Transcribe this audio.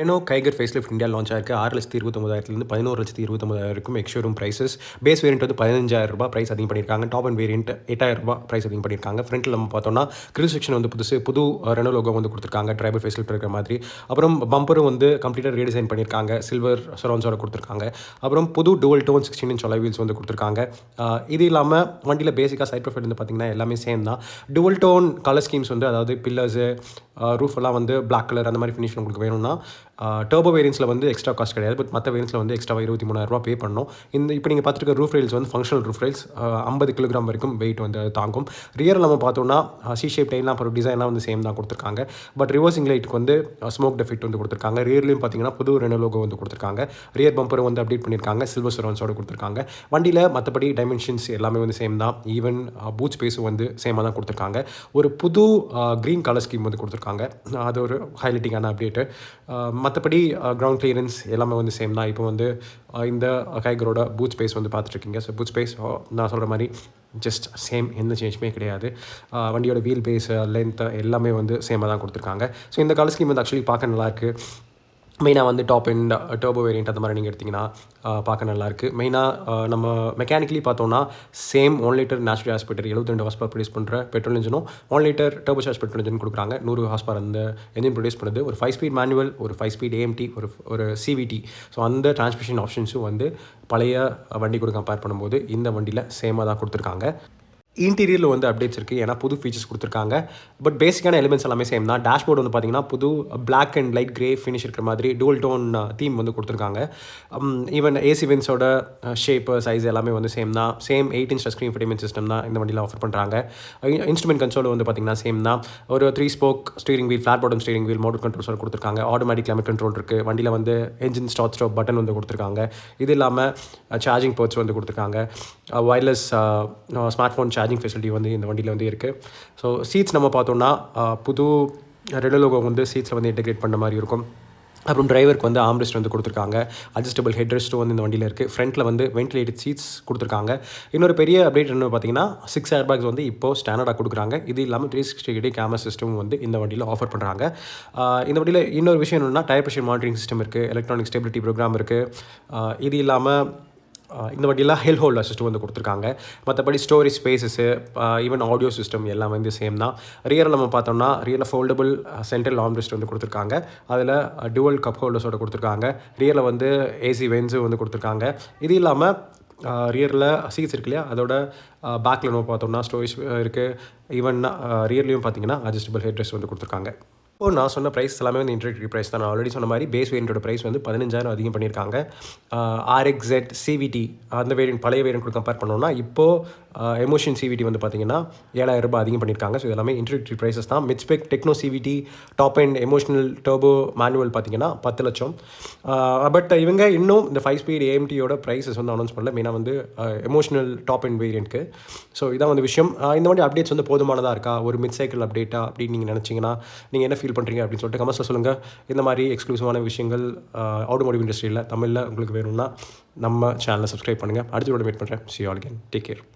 Renault Kiger facelift India launch ஆயிருக்கு. ஆறு லட்சத்தி இருபத்தொம்பதாயிரத்துலேருந்து பதினோரு லட்சத்தி இருபத்தொம்பதாயிரம் ex showroom prices base variant வந்து பதினஞ்சாயிரம் ரூபாய் ப்ரைஸ் அதிகம் பண்ணியிருக்காங்க. டாப் அண்ட் வேரியன்ட் எட்டாயிரம் ரூபாய் ப்ரைஸ் அதிகம் பண்ணியிருக்காங்க. ஃப்ரண்ட்டில் நம்ம பார்த்தோம்னா கிரில் செக்ஷன் வந்து புதுசு புது ரெனோ லோகோ வந்து கொடுத்துருக்காங்க. டிரைவர் ஃபேஸ் லிஃப்ட் இருக்கிற மாதிரி. அப்புறம் பம்பரும் வந்து கம்ப்ளீட்டாக ரீடிசைன் பண்ணியிருக்காங்க. சில்வர் சரௌண்ட்ஸோட கொடுத்துருக்காங்க. அப்புறம் புது dual tone sixteen inch wheels வந்து கொடுத்துருக்காங்க. இது இல்லாமல் வண்டியில் பேசிக்காக சைட் ப்ரொஃபைல் வந்து பார்த்திங்கன்னா எல்லாமே சேம் தான். டுவல் டோன் கலர் ஸ்கீம்ஸ் வந்து அதாவது பில்லர்ஸு ரூஃப் எல்லாம் வந்து பிளாக் கலர் அந்த மாதிரி ஃபினிஷ் உங்களுக்கு வேணும்னா டர்போ வேரியன்ஸில் வந்து எக்ஸ்ட்ரா காஸ்ட் கிடையாது. பட் மற்ற வேரியன்ஸில் வந்து எக்ஸ்ட்ரா இருபத்தி மூணாயிரரூபா பே பண்ணணும் இந்த இப்போ நீங்கள் பார்த்துருக்க ரூஃப் ரெயில்ஸ் வந்து ஃபங்க்ஷனல் ரூஃப் ரெயில்ஸ் ஐம்பது கிலோகிராம் வரைக்கும் வெயிட் வந்து அது தாங்கும். ரியர் நம்ம பார்த்தோம்னா சி ஷேப் டைன்லாம் அப்புறம் டிசைன்லாம் வந்து சேம் தான் கொடுத்துருக்காங்க. பட் ரிவர்சிங் லைட்டுக்கு வந்து ஸ்மோக் டெஃபெக்ட் வந்து கொடுத்துருக்காங்க. ரியர்லையும் பார்த்தீங்கன்னா புது ரெனோ லோகோ வந்து கொடுத்துருக்காங்க. ரியர் பம்பர் வந்து அப்டேட் பண்ணியிருக்காங்க. சில்வர் சரௌண்ட்ஸோட கொடுத்துருக்காங்க. வண்டியில் மற்றபடி டைமென்ஷன்ஸ் எல்லாமே வந்து சேம் தான். ஈவன் பூட் ஸ்பேஸும் வந்து சேமாக தான் கொடுத்துருக்காங்க. ஒரு புது க்ரீன் கலர் ஸ்கீம் வந்து கொடுத்துருக்காங்க. அது ஒரு ஹைலைட்டிங்கான அப்டேட்டு மற்றபடி கிரவுண்ட் கிளியரன்ஸ் எல்லாமே வந்து சேம் தான். இப்போ வந்து இந்த கைகரோட பூத் ஸ்பேஸ் வந்து பார்த்துட்ருக்கீங்க. ஸோ பூத் ஸ்பேஸ் நான் சொல்கிற மாதிரி ஜஸ்ட் சேம் எந்த சேஞ்சுமே கிடையாது. வண்டியோட வீல் பேஸ் லென்த்து எல்லாமே வந்து சேமாக தான் கொடுத்துருக்காங்க. ஸோ இந்த கலர் ஸ்கீம் வந்து ஆக்சுவலி பார்க்க நல்லாயிருக்கு. மெயினாக வந்து டாப் அண்ட் டர்போ வேரியண்ட் அந்த மாதிரி நீங்கள் எடுத்திங்கன்னா uh, பார்க்க நல்லாயிருக்கு. மெயினாக uh, நம்ம மெக்கானிக்கலி பார்த்தோம்னா same one litre natural aspirated horsepower ரெண்டு ஹாஸ்பார் ப்ரொடியூஸ் பண்ணுற petrol இன்ஜினும் one litre turbo charge petrol engine கொடுக்குறாங்க. நூறு ஹாஸ்பார் அந்த இன்ஜின் ப்ரொடியூஸ் பண்ணுது. ஒரு ஃபைவ் ஸ்பீட் மேனுவல் ஒரு ஃபைவ் ஸ்பீட் ஏஎம்டி ஒரு ஒரு சிவிடி ஸோ அந்த டிரான்ஸ்மிஷன் ஆப்ஷன்ஸும் வந்து பழைய வண்டி கூட கம்பேர் பண்ணும்போது இந்த வண்டியில் சேமாக தான் கொடுத்துருக்காங்க. இன்டீரியரில் வந்து அப்டேட்ஸ் இருக்குது ஏன்னா புது ஃபீச்சர்ஸ் கொடுத்துருக்காங்க. பட் பேசிக்கான எலிமெண்ட்ஸ் எல்லாமே சேம் தான். டேஷ்போர்டு வந்து பார்த்தீங்கன்னா புது black and light grey finish இருக்கிற மாதிரி dual டோன் தீம் uh, வந்து கொடுத்துருக்காங்க. ஈவன் ஏசி வின்ஸோட ஷேப்பு சைஸ் எல்லாமே வந்து சேம் தான். Same eight inch screen infotainment system தான் இந்த வண்டியில் ஆஃபர் பண்ணுறாங்க இன்ஸ்ட்ருமெண்ட் கன்சோல் வந்து பார்த்தீங்கன்னா சேம் தான். ஒரு three spoke steering wheel flat bottom steering wheel mounted கண்ட்ரோல்ஸோட கொடுத்துருக்காங்க. ஆட்டோமேட்டிக் கிளைமேட் கண்ட்ரோல் இருக்குது வண்டியில் வந்து என்ஜின் ஸ்டார்ட் ஸ்டாப் பட்டன் வந்து கொடுத்துருக்காங்க. இது இல்லாமல் சார்ஜிங் போர்ட்ஸ் வந்து கொடுத்துருக்காங்க. Wireless smartphone charging facility வந்து இந்த வண்டியில் வந்து இருக்குது ஸோ சீட்ஸ் நம்ம பார்த்தோம்னா புது ரெடலோகோ வந்து சீட்ஸில் வந்து இன்டெகிரேட் பண்ண மாதிரி இருக்கும். அப்புறம் டிரைவருக்கு வந்து ஆம்ரெஸ்ட் வந்து கொடுத்துருக்காங்க. அட்ஜஸ்டபிள் ஹெட் ரெஸ்ட்டும் வந்து இந்த வண்டியில் இருக்குது ஃப்ரண்ட்டில் வந்து வென்டிலேட்டட் சீட்ஸ் கொடுத்துருக்காங்க. இன்னொரு பெரிய அப்டேட் என்ன பார்த்தீங்கன்னா சிக்ஸ் ஏர் பேக்ஸ் வந்து இப்போ ஸ்டாண்டர்டாக கொடுக்குறாங்க. இது இல்லாமல் three sixty degree camera system வந்து இந்த வண்டியில் ஆஃபர் பண்ணுறாங்க இந்த வண்டியில் இன்னொரு விஷயம் என்னென்னா டயர் ப்ரெஷர் மானிட்டரிங் சிஸ்டம் இருக்குது எலக்ட்ரானிக் ஸ்டெபிலிட்டி ப்ரோக்ராம் இருக்குது இது இல்லாமல் இந்த வண்டியில் ஹெல் ஹோல்டர் சிஸ்டம் வந்து கொடுத்துருக்காங்க. மற்றபடி storage spaces even audio system எல்லாம் வந்து சேம் தான். ரியரில் நம்ம பார்த்தோம்னா ரியரில் ஃபோல்டபுள் சென்ட்ரல் ஆம்ரெஸ்ட் வந்து கொடுத்துருக்காங்க. அதில் டுவல் கப் ஹோல்டர்ஸோட கொடுத்துருக்காங்க. ரியரில் வந்து ஏசி வென்ஸும் வந்து கொடுத்துருக்காங்க. இது இல்லாமல் ரியரில் சீட்ஸ் இருக்கு இல்லையா? அதோட பேக்கில் நம்ம பார்த்தோம்னா ஸ்டோரேஜ் இருக்குது ஈவன் ரியர்லேயும் பார்த்தீங்கன்னா அட்ஜஸ்டபிள் ஹெட் ரெஸ்ட் வந்து கொடுத்துருக்காங்க. இப்போ நான் சொன்ன ப்ரைஸ் எல்லாமே வந்து இன்ட்ரடக்டரி ப்ரைஸ் தான். நான் ஆல்ரெடி சொன்ன மாதிரி பேஸ் வேரியண்ட்டோட ப்ரைஸ் வந்து பதினஞ்சாயிரம் அதிகம் பண்ணியிருக்காங்க. ஆர்எக்ஸெட் சிவிடி அந்த வேரியன்ட் பழைய வேரியன்ட் கூட கம்பேர் பண்ணோம்னா இப்போது எமோஷன் சிவிடி வந்து பார்த்தீங்கன்னா ஏழாயிரம் ரூபாய் அதிகம் பண்ணியிருக்காங்க. ஸோ எல்லாமே இன்ட்ரடக்டரி ப்ரைஸஸ் தான். Mid spec techno CVT top and emotional turbo manual பார்த்தீங்கன்னா பத்து லட்சம். பட் இவங்க இன்னும் இந்த ஃபைவ் ஸ்பீட் ஏஎம்டியோட ப்ரைஸஸ் வந்து அனௌன்ஸ் பண்ணல. மெயினாக வந்து எமோஷனல் டாப் அண்ட் வேரியண்ட்க்கு ஸோ இதான் வந்து விஷயம். இந்த மாதிரி அப்டேட்ஸ் வந்து போதுமானதாக இருக்கா? ஒரு மிட் சைக்கிள் அப்டேட்டா அப்படின்னு நீங்கள் நினச்சிங்கன்னா நீங்கள் என்ன ஃபீல் பண்ணுறீங்க அப்படின்னு சொல்லிட்டு கமெண்ட்ஸில் சொல்லுங்கள் இந்த மாதிரி எக்ஸ்க்ளூசிவான விஷயங்கள் ஆட்டோமோட்டிவ் இண்டஸ்ட்ரியில் தமிழில் உங்களுக்கு வேணும்னா நம்ம சேனலை சப்ஸ்கிரைப் பண்ணுங்கள் அடுத்த மீட் பண்ணுறேன் see all can take care